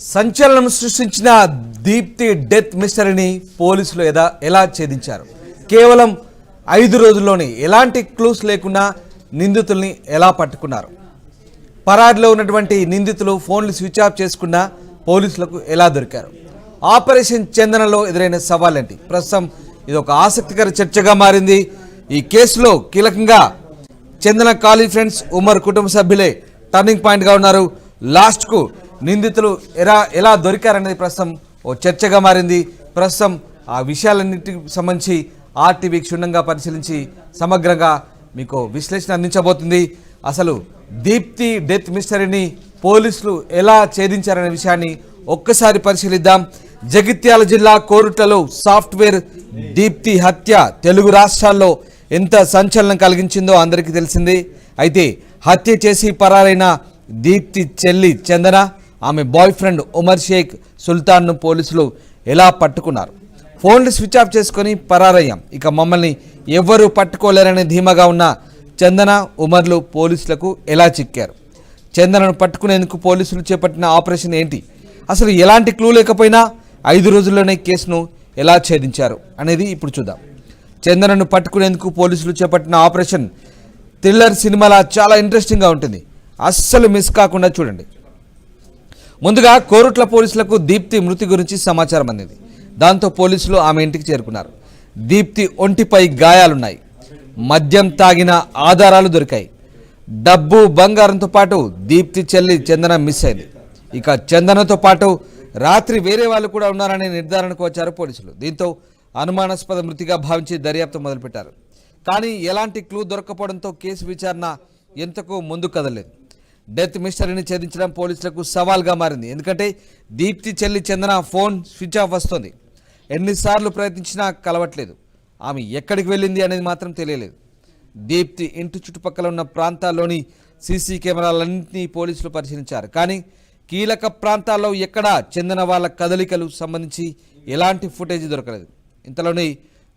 సంచలనం సృష్టించిన దీప్తి డెత్ మిస్టరీని పోలీసులు ఎదా ఎలా ఛేదించారు? కేవలం ఐదు రోజుల్లోనే ఎలాంటి క్లూస్ లేకుండా నిందితుల్ని ఎలా పట్టుకున్నారు? పరాడ్లో ఉన్నటువంటి నిందితులు ఫోన్లు స్విచ్ ఆఫ్ చేసుకున్న పోలీసులకు ఎలా దొరికారు? ఆపరేషన్ చందనలో ఎదురైన సవాలేంటి? ప్రస్తుతం ఇది ఒక ఆసక్తికర చర్చగా మారింది. ఈ కేసులో కీలకంగా చందన కాలీ ఫ్రెండ్స్ ఉమర్ కుటుంబ సభ్యులే టర్నింగ్ పాయింట్గా ఉన్నారు. లాస్ట్కు నిందితులు ఎలా ఎలా దొరికారనేది ప్రస్తుతం ఓ చర్చగా మారింది. ప్రస్తుతం ఆ విషయాలన్నింటికి సంబంధించి ఆర్టీవీ క్షుణ్ణంగా పరిశీలించి సమగ్రంగా మీకు విశ్లేషణ అందించబోతుంది. అసలు దీప్తి డెత్ మిస్టరీని పోలీసులు ఎలా ఛేదించారనే విషయాన్ని ఒక్కసారి పరిశీలిద్దాం. జగిత్యాల జిల్లా కోరుట్లలో సాఫ్ట్వేర్ దీప్తి హత్య తెలుగు రాష్ట్రాల్లో ఎంత సంచలనం కలిగించిందో అందరికీ తెలిసింది. అయితే హత్య చేసి పరారైన దీప్తి చెల్లి చందన ఆమె బాయ్ ఫ్రెండ్ ఉమర్ షేక్ సుల్తాన్ను పోలీసులు ఎలా పట్టుకున్నారు? ఫోన్లు స్విచ్ ఆఫ్ చేసుకొని పరారయ్యాం. ఇక మమ్మల్ని ఎవ్వరూ పట్టుకోలేరనే ధీమాగా ఉన్న చందన ఉమర్లు పోలీసులకు ఎలా చిక్కారు? చందనను పట్టుకునేందుకు పోలీసులు చేపట్టిన ఆపరేషన్ ఏంటి? అసలు ఎలాంటి క్లూ లేకపోయినా ఐదు రోజుల్లోనే కేసును ఎలా ఛేదించారు అనేది ఇప్పుడు చూద్దాం. చందనను పట్టుకునేందుకు పోలీసులు చేపట్టిన ఆపరేషన్ థ్రిల్లర్ సినిమాలా చాలా ఇంట్రెస్టింగ్గా ఉంటుంది. అస్సలు మిస్ కాకుండా చూడండి. ముందుగా కోరుట్ల పోలీసులకు దీప్తి మృతి గురించి సమాచారం అందింది. దాంతో పోలీసులు ఆమె ఇంటికి చేరుకున్నారు. దీప్తి ఒంటిపై గాయాలున్నాయి. మద్యం తాగిన ఆధారాలు దొరికాయి. డబ్బు బంగారంతో పాటు దీప్తి చెల్లి చందన మిస్ అయింది. ఇక చందనతో పాటు రాత్రి వేరే వాళ్ళు కూడా ఉన్నారనే నిర్ధారణకు వచ్చారు పోలీసులు. దీంతో అనుమానాస్పద మృతిగా భావించి దర్యాప్తు మొదలుపెట్టారు. కానీ ఎలాంటి క్లూ దొరకపోవడంతో కేసు విచారణ ఎంతకు ముందు కదలేదు డెత్ మిస్టరీని ఛేదించడం పోలీసులకు సవాల్గా మారింది. ఎందుకంటే దీప్తి చెల్లి చందన ఫోన్ స్విచ్ ఆఫ్ వస్తుంది. ఎన్నిసార్లు ప్రయత్నించినా కలవట్లేదు. ఆమె ఎక్కడికి వెళ్ళింది అనేది మాత్రం తెలియలేదు. దీప్తి ఇంటి చుట్టుపక్కల ఉన్న ప్రాంతాల్లోని సీసీ కెమెరాలన్నింటినీ పోలీసులు పరిశీలించారు. కానీ కీలక ప్రాంతాల్లో ఎక్కడా చెందిన వాళ్ళ కదలికలు సంబంధించి ఎలాంటి ఫుటేజ్ దొరకలేదు. ఇంతలోని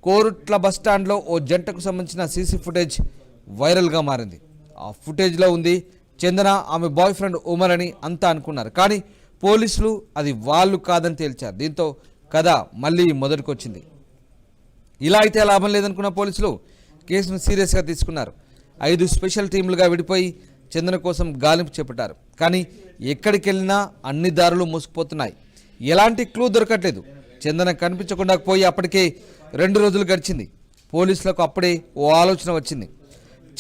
కోరుట్ల బస్టాండ్లో ఓ జంటకు సంబంధించిన సీసీ ఫుటేజ్ వైరల్గా మారింది. ఆ ఫుటేజ్లో ఉంది చందన ఆమె బాయ్ ఫ్రెండ్ ఉమర్ అని అంతా అనుకున్నారు. కానీ పోలీసులు అది వాళ్ళు కాదని తేల్చారు. దీంతో కథ మళ్ళీ మొదటికొచ్చింది. ఇలా అయితే లాభం లేదనుకున్న పోలీసులు కేసును సీరియస్గా తీసుకున్నారు. ఐదు స్పెషల్ టీంలుగా విడిపోయి చందన కోసం గాలింపు చేపట్టారు. కానీ ఎక్కడికి వెళ్ళినా అన్ని దారులు మూసుకుపోతున్నాయి. ఎలాంటి క్లూ దొరకట్లేదు. చందన కనిపించకుండా పోయి అప్పటికే రెండు రోజులు గడిచింది. పోలీసులకు అప్పుడే ఓ ఆలోచన వచ్చింది.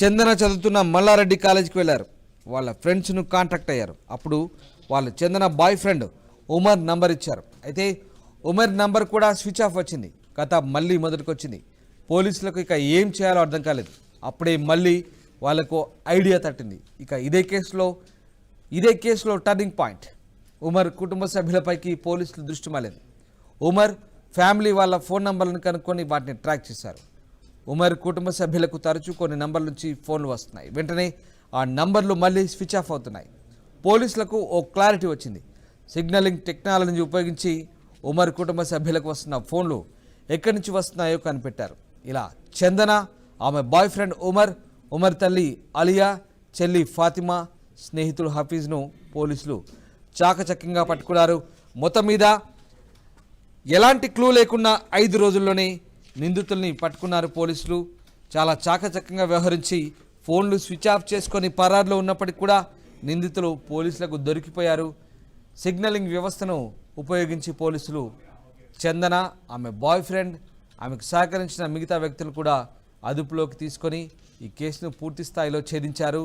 చందన చదువుతున్న మల్లారెడ్డి కాలేజీకి వెళ్ళారు. వాళ్ళ ఫ్రెండ్స్ను కాంటాక్ట్ అయ్యారు. అప్పుడు వాళ్ళు Chandana boy friend Umar number ఇచ్చారు. అయితే ఉమర్ నంబర్ కూడా స్విచ్ ఆఫ్ వచ్చింది. కథ మళ్ళీ మొదటికొచ్చింది. పోలీసులకు ఇక ఏం చేయాలో అర్థం కాలేదు. అప్పుడే మళ్ళీ వాళ్ళకు ఐడియా తట్టింది. ఇక ఇదే కేసులో ఇదే కేసులో టర్నింగ్ పాయింట్. ఉమర్ కుటుంబ సభ్యులపైకి పోలీసులు దృష్టి మాలేదు ఉమర్ ఫ్యామిలీ వాళ్ళ ఫోన్ నంబర్లను కనుక్కొని వాటిని ట్రాక్ చేశారు. ఉమర్ కుటుంబ సభ్యులకు తరచూ కొన్ని నంబర్ల నుంచి ఫోన్లు వస్తున్నాయి. వెంటనే ఆ నంబర్లు మళ్ళీ స్విచ్ ఆఫ్ అవుతున్నాయి. పోలీసులకు ఓ క్లారిటీ వచ్చింది. సిగ్నలింగ్ టెక్నాలజీ ఉపయోగించి ఉమర్ కుటుంబ సభ్యులకు వస్తున్న ఫోన్లు ఎక్కడి నుంచి వస్తున్నాయో కనిపెట్టారు. ఇలా చందన ఆమె బాయ్ ఫ్రెండ్ ఉమర్ ఉమర్ తల్లి అలియా చెల్లి ఫాతిమా స్నేహితుడు హఫీజ్ను పోలీసులు చాకచక్యంగా పట్టుకున్నారు. మొత్తం మీద ఎలాంటి క్లూ లేకుండా ఐదు రోజుల్లోనే నిందితుల్ని పట్టుకున్నారు పోలీసులు. చాలా చాకచక్యంగా వ్యవహరించి ఫోన్లు స్విచ్ ఆఫ్ చేసుకొని పరారులో ఉన్నప్పటికీ కూడా నిందితులు పోలీసులకు దొరికిపోయారు. సిగ్నలింగ్ వ్యవస్థను ఉపయోగించి పోలీసులు చందన ఆమె బాయ్ ఫ్రెండ్ ఆమెకు సహకరించిన మిగతా వ్యక్తులు కూడా అదుపులోకి తీసుకొని ఈ కేసును పూర్తి స్థాయిలో ఛేదించారు.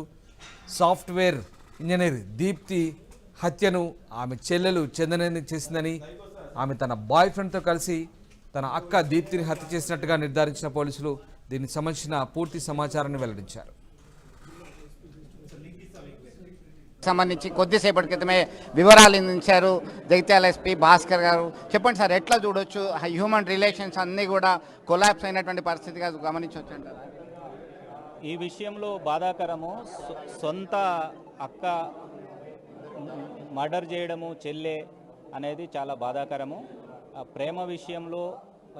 సాఫ్ట్వేర్ ఇంజనీర్ దీప్తి హత్యను ఆమె చెల్లెలు చందనని చేసిందని ఆమె తన బాయ్ ఫ్రెండ్తో కలిసి తన అక్క దీప్తిని హత్య చేసినట్టుగా నిర్ధారించిన పోలీసులు దీనికి సంబంధించిన పూర్తి సమాచారాన్ని వెల్లడించారు. సంబంధించి కొద్దిసేపటి క్రితమే వివరాలు అందించారు. జగిత్యాల ఎస్పీ భాస్కర్ గారు. చెప్పండి సార్ ఎట్లా చూడొచ్చు? హ్యూమన్ రిలేషన్స్ అన్నీ కూడా కొలాప్స్ అయినటువంటి పరిస్థితిగా గమనించవచ్చు అంటారు ఈ విషయంలో బాధాకరము. సొంత అక్క మర్డర్ చేయడము చెల్లె అనేది చాలా బాధాకరము. ఆ ప్రేమ విషయంలో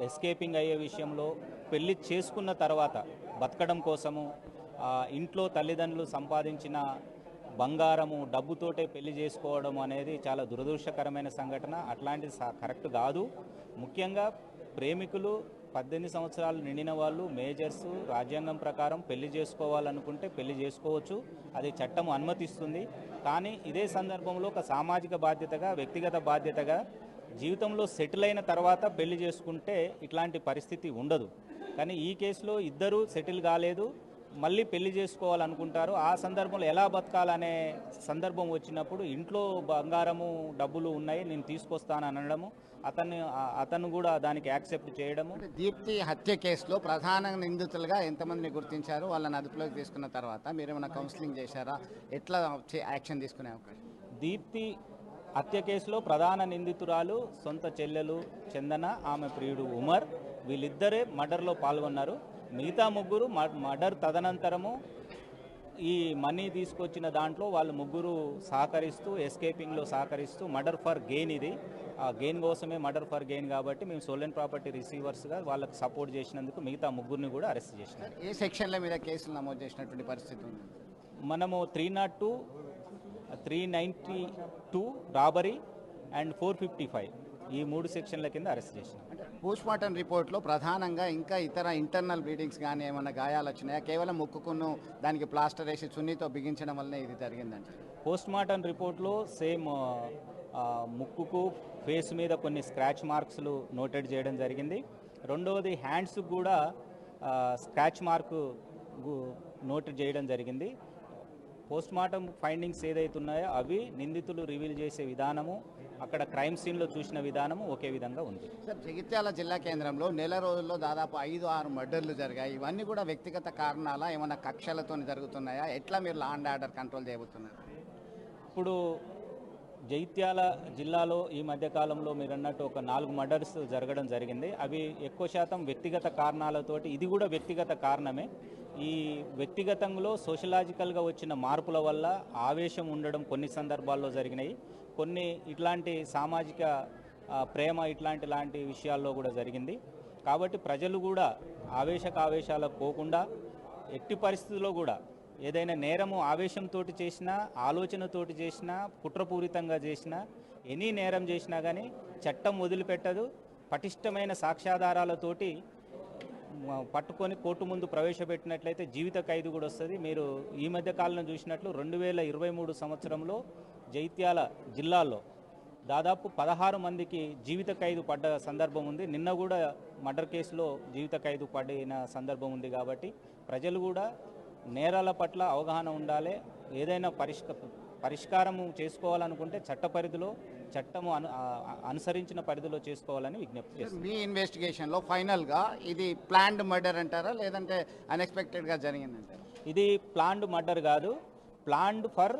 ఎస్కేపింగ్ అయ్యే విషయంలో పెళ్ళి చేసుకున్న తర్వాత బతకడం కోసము ఇంట్లో తల్లిదండ్రులు సంపాదించిన బంగారము డబ్బుతోటే పెళ్ళి చేసుకోవడం అనేది చాలా దురదృష్టకరమైన సంఘటన. అట్లాంటిది కరెక్ట్ కాదు. ముఖ్యంగా ప్రేమికులు పద్దెనిమిది సంవత్సరాలు నిండిన వాళ్ళు మేజర్స్ రాజ్యాంగం ప్రకారం పెళ్ళి చేసుకోవాలనుకుంటే పెళ్ళి చేసుకోవచ్చు. అది చట్టం అనుమతిస్తుంది. కానీ ఇదే సందర్భంలో ఒక సామాజిక బాధ్యతగా వ్యక్తిగత బాధ్యతగా జీవితంలో సెటిల్ అయిన తర్వాత పెళ్ళి చేసుకుంటే ఇట్లాంటి పరిస్థితి ఉండదు. కానీ ఈ కేసులో ఇద్దరూ సెటిల్ కాలేదు. మళ్ళీ పెళ్ళి చేసుకోవాలనుకుంటారు ఆ సందర్భంలో ఎలా బతకాలనే సందర్భం వచ్చినప్పుడు ఇంట్లో బంగారము డబ్బులు ఉన్నాయి నేను తీసుకొస్తాను అనడము అతన్ని అతను కూడా దానికి యాక్సెప్ట్ చేయడము. దీప్తి హత్య కేసులో ప్రధాన నిందితులుగా ఎంతమందిని గుర్తించారు? వాళ్ళని అదుపులోకి తీసుకున్న తర్వాత మీరు ఏమైనా కౌన్సిలింగ్ చేశారా? ఎట్లా యాక్షన్ తీసుకునే అవకాశం? దీప్తి హత్య కేసులో ప్రధాన నిందితురాలు సొంత చెల్లెలు చందన ఆమె ప్రియుడు ఉమర్ వీళ్ళిద్దరే మర్డర్లో పాల్గొన్నారు. మిగతా ముగ్గురు మర్డర్ తదనంతరము ఈ మనీ తీసుకొచ్చిన దాంట్లో వాళ్ళు ముగ్గురు సహకరిస్తూ ఎస్కేపింగ్లో సహకరిస్తూ మర్డర్ ఫర్ గెయిన్ ఇది. ఆ గెయిన్ కోసమే మర్డర్ ఫర్ గెయిన్ కాబట్టి మేము సోలెన్ ప్రాపర్టీ రిసీవర్స్గా వాళ్ళకి సపోర్ట్ చేసినందుకు మిగతా ముగ్గురిని కూడా అరెస్ట్ చేసినాం. ఏ సెక్షన్ల మీద కేసులు నమోదు చేసినటువంటి పరిస్థితి ఉంది? మనము three not two three ninety two robbery and four fifty five. ఈ మూడు సెక్షన్ల కింద అరెస్ట్ చేసినాం. అంటే పోస్ట్ మార్టం రిపోర్ట్లో ప్రధానంగా ఇంకా ఇతర ఇంటర్నల్ బ్లీడింగ్స్ కానీ ఏమైనా గాయాలు వచ్చినాయా? కేవలం ముక్కుకును దానికి ప్లాస్టర్ వేసి చున్నీతో బిగించడం వల్లనే ఇది జరిగిందంటే. పోస్ట్ మార్టం రిపోర్ట్లో సేమ్ ముక్కుకు ఫేస్ మీద కొన్ని స్క్రాచ్ మార్క్స్లు నోటెడ్ చేయడం జరిగింది. రెండవది హ్యాండ్స్ కూడా స్క్రాచ్ మార్క్ నోట్ చేయడం జరిగింది. పోస్ట్ మార్టం ఫైండింగ్స్ ఏదైతే ఉన్నాయో అవి నిందితులు రివీల్ చేసే విధానము అక్కడ క్రైమ్ సీన్లో చూసిన విధానము ఒకే విధంగా ఉంది. సార్ జగిత్యాల జిల్లా కేంద్రంలో నెల రోజుల్లో దాదాపు ఐదు ఆరు మర్డర్లు జరిగాయి. ఇవన్నీ కూడా వ్యక్తిగత కారణాలా? ఏమైనా కక్షలతో జరుగుతున్నాయా? ఎట్లా మీరు లా అండ్ ఆర్డర్ కంట్రోల్ చేయబోతున్నారు? ఇప్పుడు జైత్యాల జిల్లాలో ఈ మధ్య కాలంలో మీరు అన్నట్టు ఒక నాలుగు మర్డర్స్ జరగడం జరిగింది. అవి ఎక్కువ శాతం వ్యక్తిగత కారణాలతోటి ఇది కూడా వ్యక్తిగత కారణమే. ఈ వ్యక్తిగతంలో సోషలాజికల్గా వచ్చిన మార్పుల వల్ల ఆవేశం ఉండడం కొన్ని సందర్భాల్లో జరిగినాయి. కొన్ని ఇట్లాంటి సామాజిక ప్రేమ ఇట్లాంటి లాంటి విషయాల్లో కూడా జరిగింది. కాబట్టి ప్రజలు కూడా ఆవేశకావేశాలకు పోకుండా ఎట్టి పరిస్థితుల్లో కూడా ఏదైనా నేరము ఆవేశంతో చేసినా ఆలోచనతోటి చేసినా కుట్రపూరితంగా చేసినా ఎనీ నేరం చేసినా కానీ చట్టం వదిలిపెట్టదు. పటిష్టమైన సాక్ష్యాధారాలతోటి పట్టుకొని కోర్టు ముందు ప్రవేశపెట్టినట్లయితే జీవిత ఖైదు కూడా వస్తుంది. మీరు ఈ మధ్య కాలంలో చూసినట్లు రెండు వేల ఇరవై మూడు సంవత్సరంలో జైత్యాల జిల్లాలో దాదాపు పదహారు మందికి జీవిత ఖైదు పడ్డ సందర్భం ఉంది. నిన్న కూడా మర్డర్ కేసులో జీవిత ఖైదు పడిన సందర్భం ఉంది కాబట్టి ప్రజలు కూడా నేరాల పట్ల అవగాహన ఉండాలి. ఏదైనా పరిష్క పరిష్కారం చేసుకోవాలనుకుంటే చట్ట పరిధిలో చట్టము అను అనుసరించిన పరిధిలో చేసుకోవాలని విజ్ఞప్తి చేస్తున్నాను మీ ఇన్వెస్టిగేషన్లో ఫైనల్గా ఇది ప్లాన్డ్ మర్డర్ అంటారా లేదంటే అన్ఎక్స్పెక్టెడ్గా జరిగిందంటారా? ఇది ప్లాన్డ్ మర్డర్ కాదు ప్లాన్డ్ ఫర్